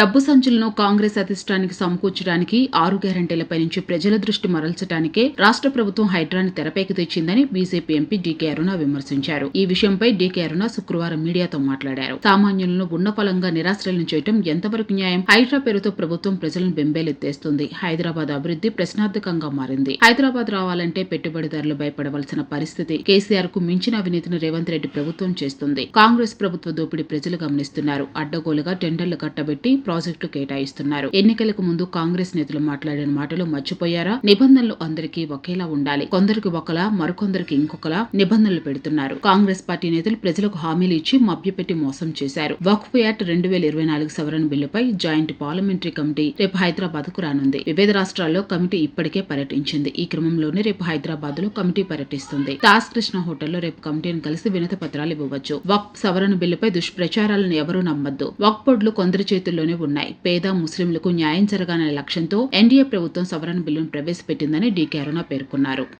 డబ్బు సంచులను కాంగ్రెస్ అధిష్టానికి సమకూర్చడానికి ఆరు గ్యారంటీలపై నుంచి ప్రజల దృష్టి మరల్చడానికే రాష్ట్ర ప్రభుత్వం హైడ్రాని తెరపైకి తెచ్చిందని బీజేపీ ఎంపీ డీకే అరుణ విమర్శించారు. ఈ విషయంపై డీకే అరుణ శుక్రవారం మీడియాతో మాట్లాడారు. సామాన్యులను ఉన్నపలంగా నిరాశ్రయం చేయడం ఎంతవరకు న్యాయం? హైడ్రా పేరుతో ప్రభుత్వం ప్రజలను బెంబేలెత్తేస్తుంది. హైదరాబాద్ అభివృద్ధి ప్రశ్నార్థకంగా మారింది. హైదరాబాద్ రావాలంటే పెట్టుబడిదారులు భయపడవలసిన పరిస్థితి కేసీఆర్కు మించిన అవినీతిని రేవంత్ రెడ్డి ప్రభుత్వం చేస్తుంది. కాంగ్రెస్ ప్రభుత్వ దోపిడీ ప్రజలు గమనిస్తున్నారు. అడ్డగోలుగా టెండర్లు కట్టబెట్టి ప్రాజెక్టు కేటాయిస్తున్నారు. ఎన్నికలకు ముందు కాంగ్రెస్ నేతలు మాట్లాడిన మాటలు మర్చిపోయారా? నిబంధనలు అందరికీ ఒకేలా ఉండాలి. కొందరికి ఒకలా మరికొందరికి ఇంకొకలా నిబంధనలు పెడుతున్నారు. కాంగ్రెస్ పార్టీ నేతలు ప్రజలకు హామీలు ఇచ్చి మభ్యపెట్టి మోసం చేశారు. వక్ఫ్ యాక్ట్ రెండు వేల ఇరవై నాలుగు సవరణ బిల్లుపై జాయింట్ పార్లమెంటరీ కమిటీ రేపు హైదరాబాద్కు రానుంది. వివిధ రాష్ట్రాల్లో కమిటీ ఇప్పటికే పర్యటించింది. ఈ క్రమంలోనే రేపు హైదరాబాద్లో కమిటీ పర్యటిస్తుంది. దాస్ కృష్ణ హోటల్లో రేపు కమిటీని కలిసి వినతి పత్రాలు ఇవ్వవచ్చు. వక్ సవరణ బిల్లుపై దుష్ప్రచారాలను ఎవరూ నమ్మద్దు. వక్ బోర్డులు కొందరి చేతుల్లోనే ఉన్నాయి. పేద ముస్లింలకు న్యాయం జరగాలనే లక్ష్యంతో ఎన్డీఏ ప్రభుత్వం సవరణ బిల్లును ప్రవేశపెట్టిందని డీకే అరుణ పేర్కొన్నారు.